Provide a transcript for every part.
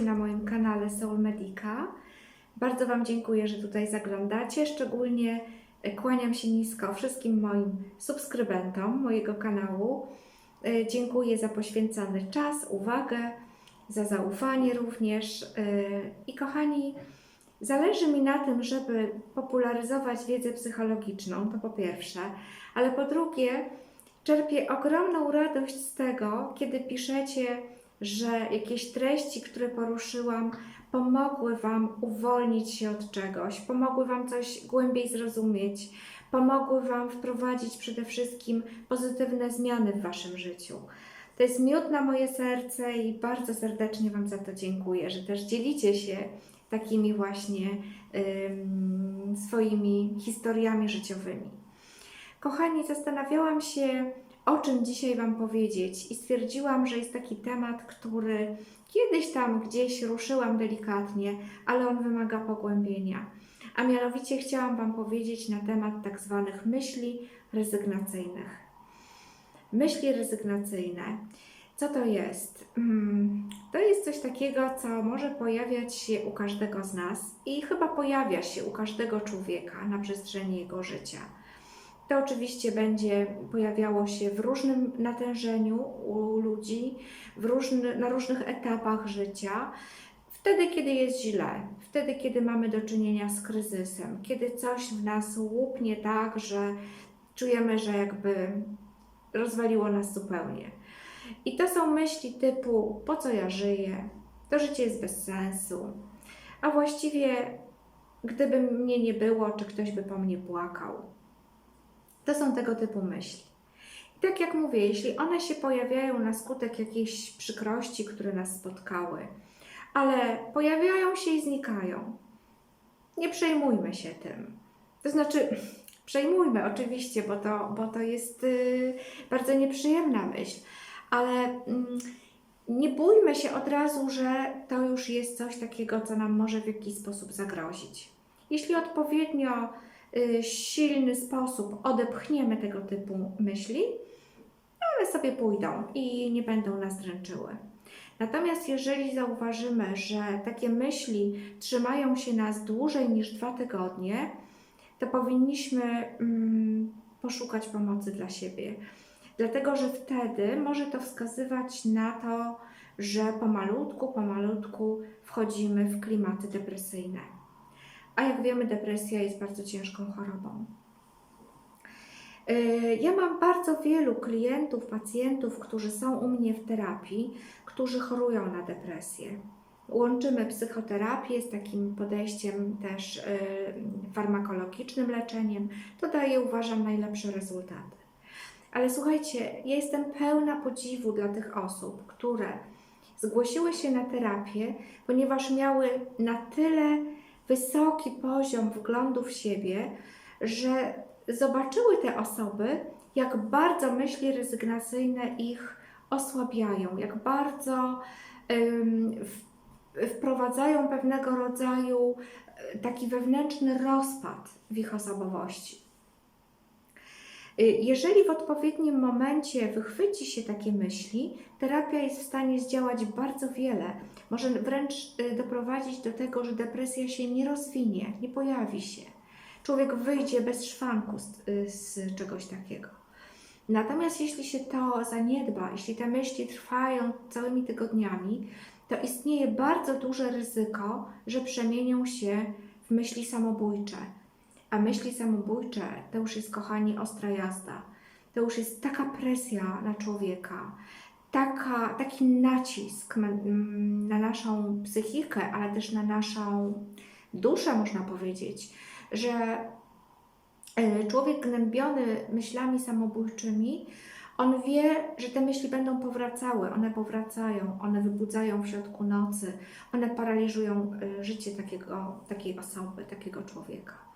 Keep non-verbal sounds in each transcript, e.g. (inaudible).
Na moim kanale Soul Medica. Bardzo Wam dziękuję, że tutaj zaglądacie. Szczególnie e, kłaniam się nisko wszystkim moim subskrybentom mojego kanału. E, Dziękuję za poświęcony czas, uwagę, za zaufanie również. E, I kochani, zależy mi na tym, żeby popularyzować wiedzę psychologiczną, to po pierwsze, ale po drugie, czerpię ogromną radość z tego, kiedy piszecie, że jakieś treści, które poruszyłam, pomogły Wam uwolnić się od czegoś, pomogły Wam coś głębiej zrozumieć, pomogły Wam wprowadzić przede wszystkim pozytywne zmiany w Waszym życiu. To jest miód na moje serce i bardzo serdecznie Wam za to dziękuję, że też dzielicie się takimi właśnie ym, swoimi historiami życiowymi. Kochani, zastanawiałam się, o czym dzisiaj Wam powiedzieć, i stwierdziłam, że jest taki temat, który kiedyś tam gdzieś ruszyłam delikatnie, ale on wymaga pogłębienia. A mianowicie chciałam Wam powiedzieć na temat tak zwanych myśli rezygnacyjnych. Myśli rezygnacyjne. Co to jest? Mm, To jest coś takiego, co może pojawiać się u każdego z nas i chyba pojawia się u każdego człowieka na przestrzeni jego życia. To oczywiście będzie pojawiało się w różnym natężeniu u ludzi, różny, na różnych etapach życia. Wtedy, kiedy jest źle, wtedy, kiedy mamy do czynienia z kryzysem, kiedy coś w nas łupnie tak, że czujemy, że jakby rozwaliło nas zupełnie. I to są myśli typu: po co ja żyję? To życie jest bez sensu. A właściwie, gdyby mnie nie było, czy ktoś by po mnie płakał. To są tego typu myśli. I tak jak mówię, jeśli one się pojawiają na skutek jakiejś przykrości, które nas spotkały, ale pojawiają się i znikają, nie przejmujmy się tym. To znaczy, (laughs) przejmujmy oczywiście, bo to, bo to jest yy, bardzo nieprzyjemna myśl, ale mm, nie bójmy się od razu, że to już jest coś takiego, co nam może w jakiś sposób zagrozić. Jeśli odpowiednio silny sposób odepchniemy tego typu myśli, one sobie pójdą i nie będą nas dręczyły. Natomiast jeżeli zauważymy, że takie myśli trzymają się nas dłużej niż dwa tygodnie, to powinniśmy mm, poszukać pomocy dla siebie. Dlatego, że wtedy może to wskazywać na to, że pomalutku, pomalutku wchodzimy w klimaty depresyjne. A jak wiemy, depresja jest bardzo ciężką chorobą. Yy, Ja mam bardzo wielu klientów, pacjentów, którzy są u mnie w terapii, którzy chorują na depresję. Łączymy psychoterapię z takim podejściem też yy, farmakologicznym leczeniem. To daje, uważam, najlepsze rezultaty. Ale słuchajcie, ja jestem pełna podziwu dla tych osób, które zgłosiły się na terapię, ponieważ miały na tyle wysoki poziom wglądu w siebie, że zobaczyły te osoby, jak bardzo myśli rezygnacyjne ich osłabiają, jak bardzo ym, wprowadzają pewnego rodzaju e, taki wewnętrzny rozpad w ich osobowości. Y, Jeżeli w odpowiednim momencie wychwyci się takie myśli, terapia jest w stanie zdziałać bardzo wiele. Może wręcz y, doprowadzić do tego, że depresja się nie rozwinie, nie pojawi się. Człowiek wyjdzie bez szwanku z, y, z czegoś takiego. Natomiast jeśli się to zaniedba, jeśli te myśli trwają całymi tygodniami, to istnieje bardzo duże ryzyko, że przemienią się w myśli samobójcze. A myśli samobójcze to już jest, kochani, ostra jazda. To już jest taka presja na człowieka, taka, taki nacisk na, na naszą psychikę, ale też na naszą duszę, można powiedzieć, że e, człowiek gnębiony myślami samobójczymi, on wie, że te myśli będą powracały, one powracają, one wybudzają w środku nocy, one paraliżują e, życie takiego, takiej osoby, takiego człowieka.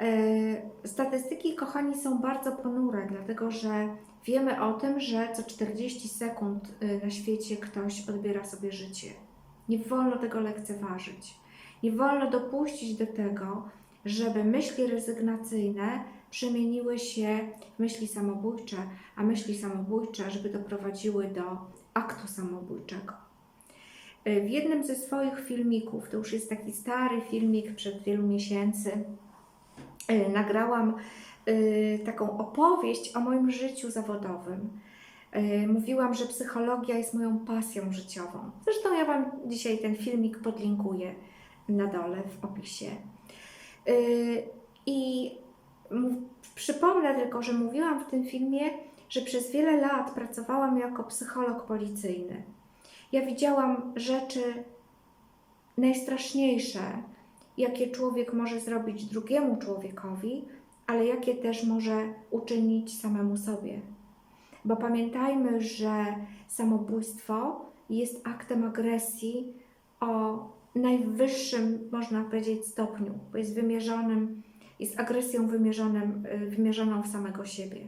E, Statystyki, kochani, są bardzo ponure, dlatego że wiemy o tym, że co 40 sekund y, na świecie ktoś odbiera sobie życie. Nie wolno tego lekceważyć. Nie wolno dopuścić do tego, żeby myśli rezygnacyjne przemieniły się w myśli samobójcze, a myśli samobójcze, żeby doprowadziły do aktu samobójczego. Y, W jednym ze swoich filmików, to już jest taki stary filmik przed wielu miesięcy, nagrałam y, taką opowieść o moim życiu zawodowym. Y, Mówiłam, że psychologia jest moją pasją życiową. Zresztą ja Wam dzisiaj ten filmik podlinkuję na dole w opisie. I przypomnę tylko, że mówiłam w tym filmie, że przez wiele lat pracowałam jako psycholog policyjny. Ja widziałam rzeczy najstraszniejsze, jakie człowiek może zrobić drugiemu człowiekowi, ale jakie też może uczynić samemu sobie. Bo pamiętajmy, że samobójstwo jest aktem agresji o najwyższym, można powiedzieć, stopniu, bo jest wymierzonym, jest agresją wymierzonym, y, wymierzoną w samego siebie.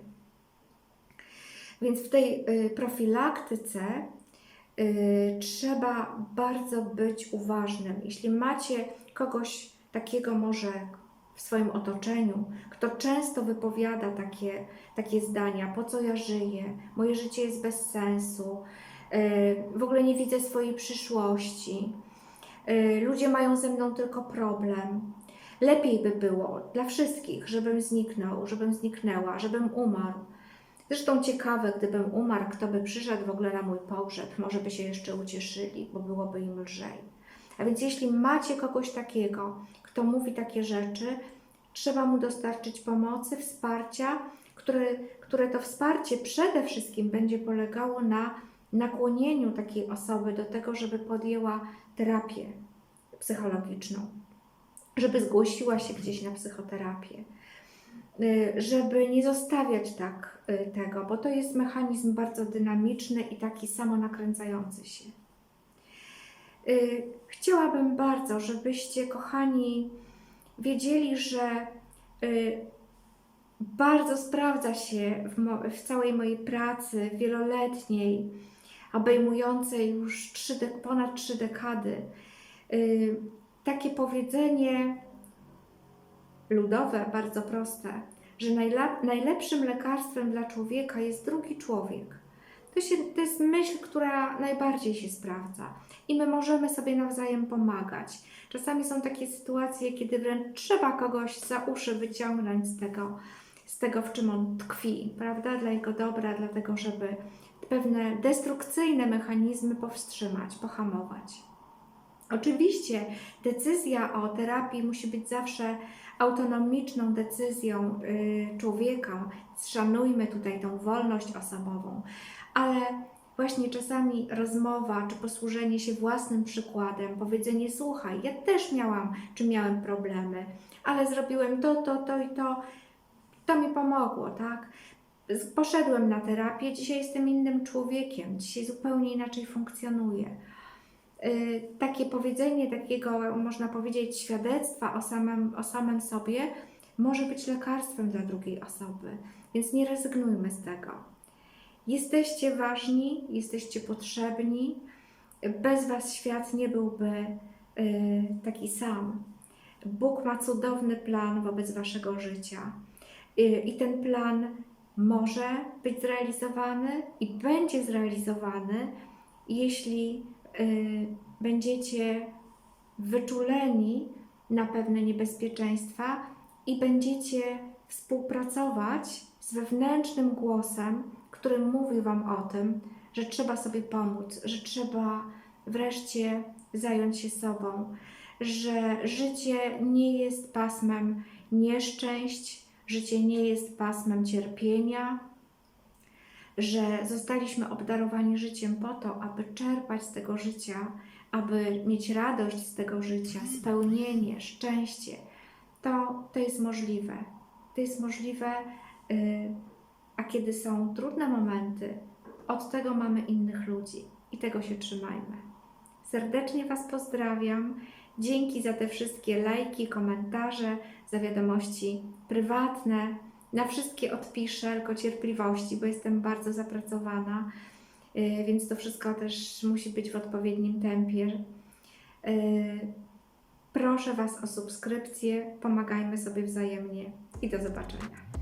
Więc w tej y, profilaktyce y, trzeba bardzo być uważnym. Jeśli macie kogoś takiego może w swoim otoczeniu, kto często wypowiada takie, takie zdania, po co ja żyję, moje życie jest bez sensu, y, w ogóle nie widzę swojej przyszłości, y, ludzie mają ze mną tylko problem. Lepiej by było dla wszystkich, żebym zniknął, żebym zniknęła, żebym umarł. Zresztą ciekawe, gdybym umarł, kto by przyszedł w ogóle na mój pogrzeb, może by się jeszcze ucieszyli, bo byłoby im lżej. A więc jeśli macie kogoś takiego, kto mówi takie rzeczy, trzeba mu dostarczyć pomocy, wsparcia, które, które to wsparcie przede wszystkim będzie polegało na nakłonieniu takiej osoby do tego, żeby podjęła terapię psychologiczną, żeby zgłosiła się gdzieś na psychoterapię y, żeby nie zostawiać tak y, tego, bo to jest mechanizm bardzo dynamiczny i taki samonakręcający się. Y, Chciałabym bardzo, żebyście, kochani, wiedzieli, że y, bardzo sprawdza się w, w całej mojej pracy wieloletniej, obejmującej już trzy dek- ponad trzy dekady, y, takie powiedzenie ludowe, bardzo proste, że najlepszym lekarstwem dla człowieka jest drugi człowiek. To, się, to jest myśl, która najbardziej się sprawdza i my możemy sobie nawzajem pomagać. Czasami są takie sytuacje, kiedy wręcz trzeba kogoś za uszy wyciągnąć z tego, z tego w czym on tkwi, prawda? Dla jego dobra, dlatego żeby pewne destrukcyjne mechanizmy powstrzymać, pohamować. Oczywiście decyzja o terapii musi być zawsze autonomiczną decyzją y, człowieka. Szanujmy tutaj tą wolność osobową, ale właśnie czasami rozmowa czy posłużenie się własnym przykładem, powiedzenie: Słuchaj, ja też miałam czy miałem problemy, ale zrobiłem to, to, to i to, to mi pomogło, tak? Poszedłem na terapię, dzisiaj jestem innym człowiekiem, dzisiaj zupełnie inaczej funkcjonuję. Y, takie powiedzenie, takiego można powiedzieć świadectwa o samym, o samym sobie może być lekarstwem dla drugiej osoby, więc nie rezygnujmy z tego. Jesteście ważni, jesteście potrzebni. Bez Was świat nie byłby y, taki sam. Bóg ma cudowny plan wobec Waszego życia Y, i ten plan może być zrealizowany i będzie zrealizowany, jeśli y, będziecie wyczuleni na pewne niebezpieczeństwa i będziecie współpracować z wewnętrznym głosem, który mówi Wam o tym, że trzeba sobie pomóc, że trzeba wreszcie zająć się sobą, że życie nie jest pasmem nieszczęść, życie nie jest pasmem cierpienia, że zostaliśmy obdarowani życiem po to, aby czerpać z tego życia, aby mieć radość z tego życia, spełnienie, szczęście. To, to jest możliwe. To jest możliwe, y, a kiedy są trudne momenty, od tego mamy innych ludzi i tego się trzymajmy. Serdecznie Was pozdrawiam. Dzięki za te wszystkie lajki, komentarze, za wiadomości prywatne. Na wszystkie odpiszę, tylko cierpliwości, bo jestem bardzo zapracowana, yy, więc to wszystko też musi być w odpowiednim tempie. Yy, Proszę Was o subskrypcję, pomagajmy sobie wzajemnie i do zobaczenia.